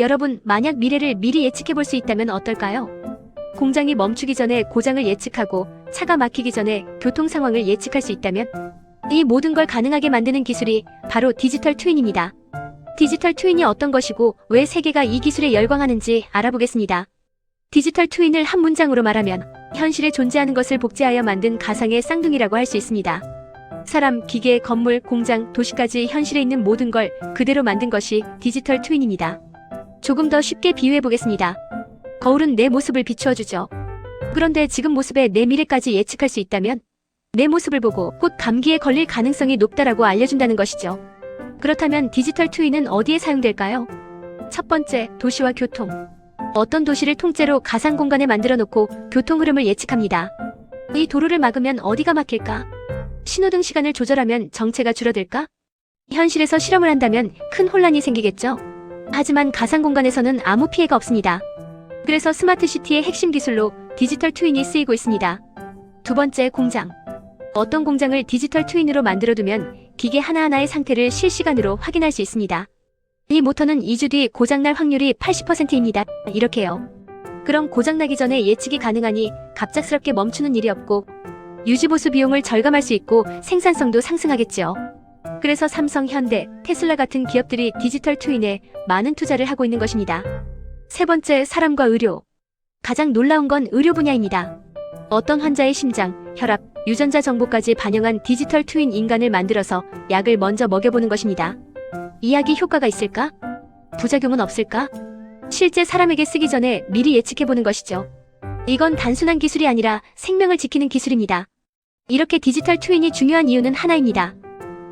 여러분, 만약 미래를 미리 예측해 볼 수 있다면 어떨까요? 공장이 멈추기 전에 고장을 예측하고 차가 막히기 전에 교통 상황을 예측할 수 있다면 이 모든 걸 가능하게 만드는 기술이 바로 디지털 트윈입니다. 디지털 트윈이 어떤 것이고 왜 세계가 이 기술에 열광하는지 알아보겠습니다. 디지털 트윈을 한 문장으로 말하면 현실에 존재하는 것을 복제하여 만든 가상의 쌍둥이라고 할 수 있습니다. 사람, 기계, 건물, 공장, 도시까지 현실에 있는 모든 걸 그대로 만든 것이 디지털 트윈입니다. 조금 더 쉽게 비유해 보겠습니다. 거울은 내 모습을 비추어 주죠. 그런데 지금 모습의 내 미래까지 예측할 수 있다면 내 모습을 보고 곧 감기에 걸릴 가능성이 높다라고 알려준다는 것이죠. 그렇다면 디지털 트윈은 어디에 사용될까요? 첫 번째, 도시와 교통. 어떤 도시를 통째로 가상 공간에 만들어 놓고 교통 흐름을 예측합니다. 이 도로를 막으면 어디가 막힐까? 신호등 시간을 조절하면 정체가 줄어들까? 현실에서 실험을 한다면 큰 혼란이 생기겠죠? 하지만 가상 공간에서는 아무 피해가 없습니다. 그래서 스마트 시티의 핵심 기술로 디지털 트윈이 쓰이고 있습니다. 두 번째, 공장. 어떤 공장을 디지털 트윈으로 만들어두면 기계 하나하나의 상태를 실시간으로 확인할 수 있습니다. 이 모터는 2주 뒤 고장날 확률이 80%입니다. 이렇게요. 그럼 고장나기 전에 예측이 가능하니 갑작스럽게 멈추는 일이 없고 유지보수 비용을 절감할 수 있고 생산성도 상승하겠지요. 그래서 삼성, 현대, 테슬라 같은 기업들이 디지털 트윈에 많은 투자를 하고 있는 것입니다. 세 번째, 사람과 의료. 가장 놀라운 건 의료 분야입니다. 어떤 환자의 심장, 혈압, 유전자 정보까지 반영한 디지털 트윈 인간을 만들어서 약을 먼저 먹여보는 것입니다. 이 약이 효과가 있을까? 부작용은 없을까? 실제 사람에게 쓰기 전에 미리 예측해보는 것이죠. 이건 단순한 기술이 아니라 생명을 지키는 기술입니다. 이렇게 디지털 트윈이 중요한 이유는 하나입니다.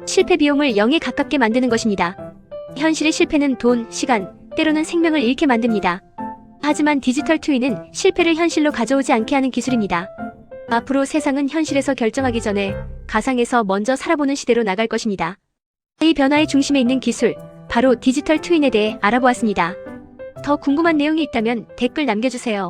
실패 비용을 0에 가깝게 만드는 것입니다. 현실의 실패는 돈, 시간, 때로는 생명을 잃게 만듭니다. 하지만 디지털 트윈은 실패를 현실로 가져오지 않게 하는 기술입니다. 앞으로 세상은 현실에서 결정하기 전에 가상에서 먼저 살아보는 시대로 나갈 것입니다. 이 변화의 중심에 있는 기술, 바로 디지털 트윈에 대해 알아보았습니다. 더 궁금한 내용이 있다면 댓글 남겨주세요.